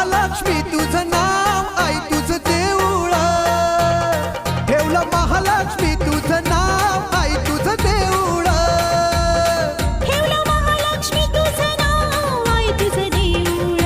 महालक्ष्मी तुझं नाव आई तुझं देऊळ. ठेवलं महालक्ष्मी तुझं नाव आई तुझं देऊळ. महालक्ष्मी तुझं नाव आई तुझं देऊळ.